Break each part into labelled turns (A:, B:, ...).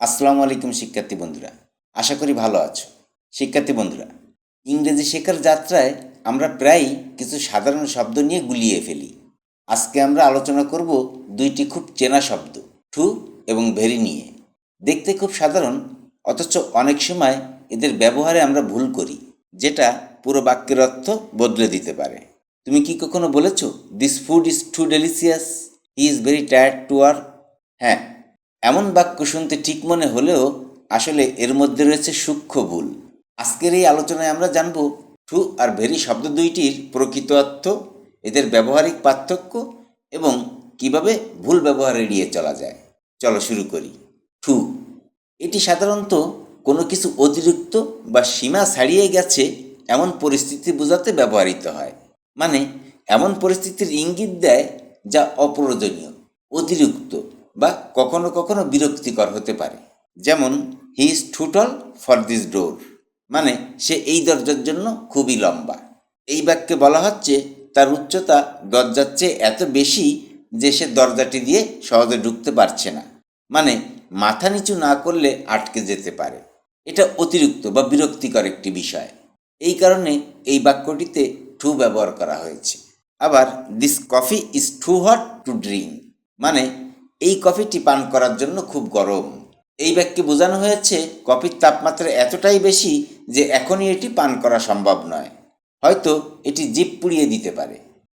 A: আসসালামু আলাইকুম শিক্ষার্থী বন্ধুরা। আশা করি ভালো আছো। শিক্ষার্থী বন্ধুরা, ইংরেজি শেখার যাত্রায় আমরা প্রায়ই কিছু সাধারণ শব্দ নিয়ে গুলিয়ে ফেলি। আজকে আমরা আলোচনা করব দুইটি খুব চেনা শব্দ, টু এবং ভেরি নিয়ে। দেখতে খুব সাধারণ, অথচ অনেক সময় এদের ব্যবহারে আমরা ভুল করি, যেটা পুরো বাক্যের অর্থ বদলে দিতে পারে। তুমি কি কখনো বলেছ this food is too delicious he is very tired to work হ্যাঁ এমন বাক্য শুনতে ঠিক মনে হলেও আসলে এর মধ্যে রয়েছে সূক্ষ্ম ভুল। আজকের এই আলোচনায় আমরা জানব টু আর ভেরি শব্দ দুইটির প্রকৃত অর্থ, এদের ব্যবহারিক পার্থক্য এবং কীভাবে ভুল ব্যবহার এড়িয়ে চলা যায়। চলো শুরু করি। টু এটি সাধারণত কোনো কিছু অতিরিক্ত বা সীমা ছাড়িয়ে গেছে এমন পরিস্থিতি বোঝাতে ব্যবহৃত হয়। মানে এমন পরিস্থিতির ইঙ্গিত দেয় যা অপ্রয়োজনীয়, অতিরিক্ত। বা কখনো কখনো বিরক্তিকর হতে পারে। যেমন he is too tall for this door মানে সে এই দরজার জন্য খুবই লম্বা। এই বাক্যে বলা হচ্ছে, তার উচ্চতা দরজার চেয়ে এত বেশি যে সে দরজাটি দিয়ে সহজে ঢুকতে পারছে না। মানে মাথা নিচু না করলে আটকে যেতে পারে। এটা অতিরিক্ত বা বিরক্তিকর একটি বিষয়। এই কারণে এই বাক্যটিতে ঠু ব্যবহার করা হয়েছে। আবার this coffee is too hot to drink মানে এই কফিটি পান করার জন্য খুব গরম। এই বাক্যে বোঝানো হয়েছে কফির তাপমাত্রা এতটাই বেশি যে এখনই এটি পান করা সম্ভব নয়। হয়তো এটি জিপ পুড়িয়ে দিতে পারে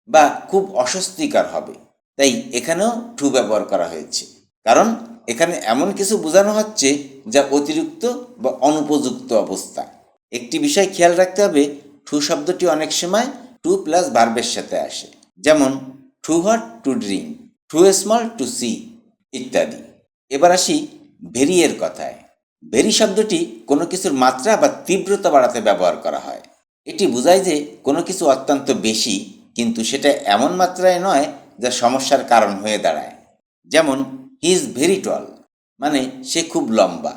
A: বা খুব অস্বস্তিকর হবে। তাই এখানেও ঠু ব্যবহার করা হয়েছে। কারণ এখানে এমন কিছু বোঝানো হচ্ছে যা অতিরিক্ত বা অনুপযুক্ত অবস্থা। একটি বিষয় খেয়াল রাখতে হবে, ঠু শব্দটি অনেক সময় টু প্লাস ভার্বের সাথে আসে। যেমন too hot to drink too small to see. ইত্যাদি। এবার আসি ভেরি এর কথায়। ভেরি শব্দটি কোনো কিছুর মাত্রা বা তীব্রতা বাড়াতে ব্যবহার করা হয়। এটি বোঝায় যে কোনো কিছু অত্যন্ত বেশি, কিন্তু সেটা এমন মাত্রায় নয় যা সমস্যার কারণ হয়ে দাঁড়ায়। যেমন হি ইজ ভেরি টল মানে সে খুব লম্বা।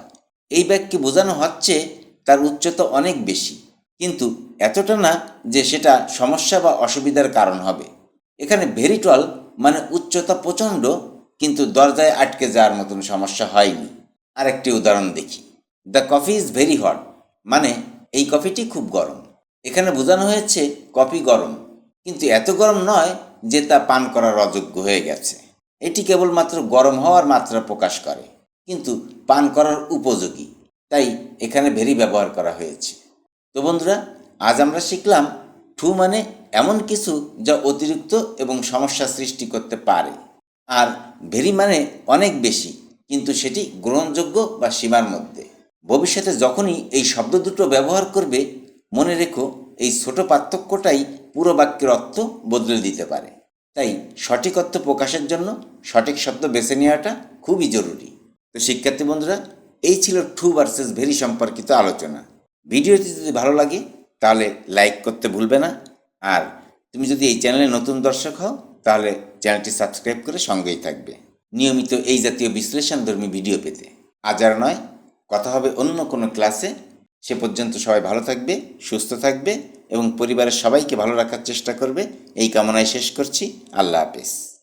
A: এই ব্যাগকে বোঝানো হচ্ছে তার উচ্চতা অনেক বেশি, কিন্তু এতটা না যে সেটা সমস্যা বা অসুবিধার কারণ হবে। এখানে ভেরি টল মানে উচ্চতা প্রচণ্ড কিন্তু দরজায় আটকে যাওয়ার মতন সমস্যা হয়নি। আরেকটি উদাহরণ দেখি। The coffee is very hot মানে এই কফিটি খুব গরম। এখানে বোঝানো হয়েছে কফি গরম। কিন্তু এত গরম নয় যে তা পান করার অযোগ্য হয়ে গেছে। এটি কেবলমাত্র গরম হওয়ার মাত্রা প্রকাশ করে। কিন্তু পান করার উপযোগী। তাই এখানে ভেরি ব্যবহার করা হয়েছে। তো বন্ধুরা, আজ আমরা শিখলাম ঠু মানে এমন কিছু যা অতিরিক্ত এবং সমস্যা সৃষ্টি করতে পারে। আর ভেরি মানে অনেক বেশি, কিন্তু সেটি গ্রহণযোগ্য বা সীমার মধ্যে। ভবিষ্যতে যখনই এই শব্দ দুটো ব্যবহার করবে, মনে রেখো এই ছোট পার্থক্যটাই পুরো বাক্যের অর্থ বদলে দিতে পারে। তাই সঠিক অর্থ প্রকাশের জন্য সঠিক শব্দ বেছে নেওয়াটা খুবই জরুরি। তো শিক্ষার্থী বন্ধুরা, এই ছিল টু ভার্সেস ভেরি সম্পর্কিত আলোচনা। ভিডিওটি যদি ভালো লাগে, তাহলে লাইক করতে ভুলবে না। আর তুমি যদি এই চ্যানেলে নতুন দর্শক হও তাহলে চ্যানেলটি সাবস্ক্রাইব করে সঙ্গেই থাকবে। নিয়মিত এই জাতীয় বিশ্লেষণধর্মী ভিডিও পেতে। আজ আর নয়, কথা হবে অন্য কোনো ক্লাসে। সে পর্যন্ত সবাই ভালো থাকবে, সুস্থ থাকবে এবং পরিবারের সবাইকে ভালো রাখার চেষ্টা করবে। এই কামনায় শেষ করছি। আল্লাহ হাফেজ।